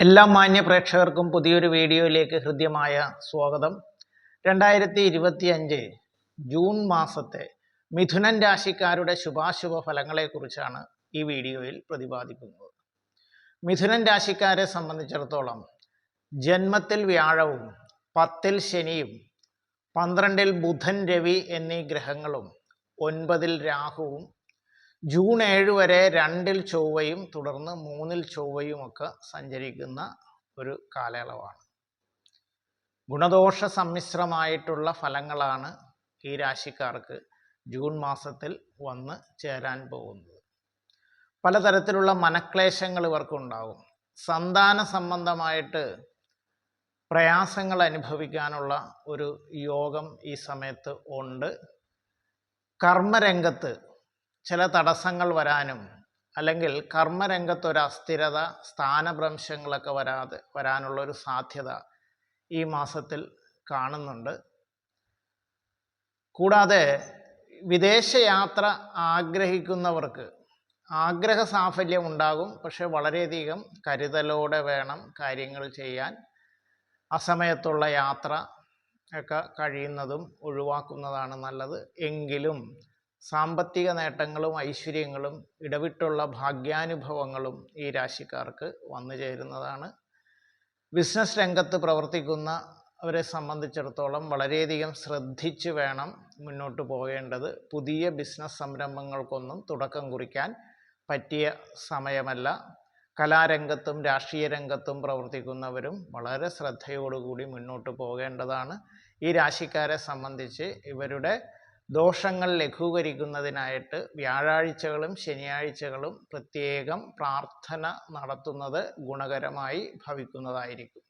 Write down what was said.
എല്ലാ മാന്യ പ്രേക്ഷകർക്കും പുതിയൊരു വീഡിയോയിലേക്ക് ഹൃദ്യമായ സ്വാഗതം. രണ്ടായിരത്തി ഇരുപത്തി അഞ്ച് ജൂൺ മാസത്തെ മിഥുനൻ രാശിക്കാരുടെ ശുഭാശുഭ ഫലങ്ങളെക്കുറിച്ചാണ് ഈ വീഡിയോയിൽ പ്രതിപാദിക്കുന്നത്. മിഥുനൻ രാശിക്കാരെ സംബന്ധിച്ചിടത്തോളം ജന്മത്തിൽ വ്യാഴവും പത്തിൽ ശനിയും പന്ത്രണ്ടിൽ ബുധൻ രവി എന്നീ ഗ്രഹങ്ങളും ഒൻപതിൽ രാഹുവും ജൂൺ ഏഴ് വരെ രണ്ടിൽ ചൊവ്വയും തുടർന്ന് മൂന്നിൽ ചൊവ്വയും ഒക്കെ സഞ്ചരിക്കുന്ന ഒരു കാലയളവാണ്. ഗുണദോഷ സമ്മിശ്രമായിട്ടുള്ള ഫലങ്ങളാണ് ഈ രാശിക്കാർക്ക് ജൂൺ മാസത്തിൽ വന്ന് ചേരാൻ പോകുന്നത്. പലതരത്തിലുള്ള മനക്ലേശങ്ങൾ ഇവർക്കുണ്ടാകും സന്താന സംബന്ധമായിട്ട് പ്രയാസങ്ങൾ അനുഭവിക്കാനുള്ള ഒരു യോഗം ഈ സമയത്ത് ഉണ്ട്. കർമ്മരംഗത്ത് ചില തടസ്സങ്ങൾ വരാനും അല്ലെങ്കിൽ കർമ്മരംഗത്തൊരു അസ്ഥിരത സ്ഥാനഭ്രംശങ്ങളൊക്കെ വരാതെ വരാനുള്ള ഒരു സാധ്യത ഈ മാസത്തിൽ കാണുന്നുണ്ട്. കൂടാതെ വിദേശയാത്ര ആഗ്രഹിക്കുന്നവർക്ക് ആഗ്രഹ സാഫല്യം ഉണ്ടാകും. പക്ഷെ വളരെയധികം കരുതലോടെ വേണം കാര്യങ്ങൾ ചെയ്യാൻ. അസമയത്തുള്ള യാത്ര ഒക്കെ കഴിയുന്നതും ഒഴിവാക്കുന്നതാണ് നല്ലത്. എങ്കിലും സാമ്പത്തിക നേട്ടങ്ങളും ഐശ്വര്യങ്ങളും ഇടവിട്ടുള്ള ഭാഗ്യാനുഭവങ്ങളും ഈ രാശിക്കാർക്ക് വന്നു ചേരുന്നതാണ്. ബിസിനസ് രംഗത്ത് പ്രവർത്തിക്കുന്ന അവരെ സംബന്ധിച്ചിടത്തോളം വളരെയധികം ശ്രദ്ധിച്ച് വേണം മുന്നോട്ട് പോകേണ്ടത്. പുതിയ ബിസിനസ് സംരംഭങ്ങൾക്കൊന്നും തുടക്കം കുറിക്കാൻ പറ്റിയ സമയമല്ല. കലാരംഗത്തും രാഷ്ട്രീയ രംഗത്തും പ്രവർത്തിക്കുന്നവരും വളരെ ശ്രദ്ധയോടുകൂടി മുന്നോട്ട് പോകേണ്ടതാണ്. ഈ രാശിക്കാരെ സംബന്ധിച്ച് ഇവരുടെ ദോഷങ്ങൾ ലഘൂകരിക്കുന്നതിനായിട്ട് വ്യാഴാഴ്ചകളും ശനിയാഴ്ചകളും പ്രത്യേകം പ്രാർത്ഥന നടത്തുന്നത് ഗുണകരമായി ഭവിക്കുന്നതായിരിക്കും.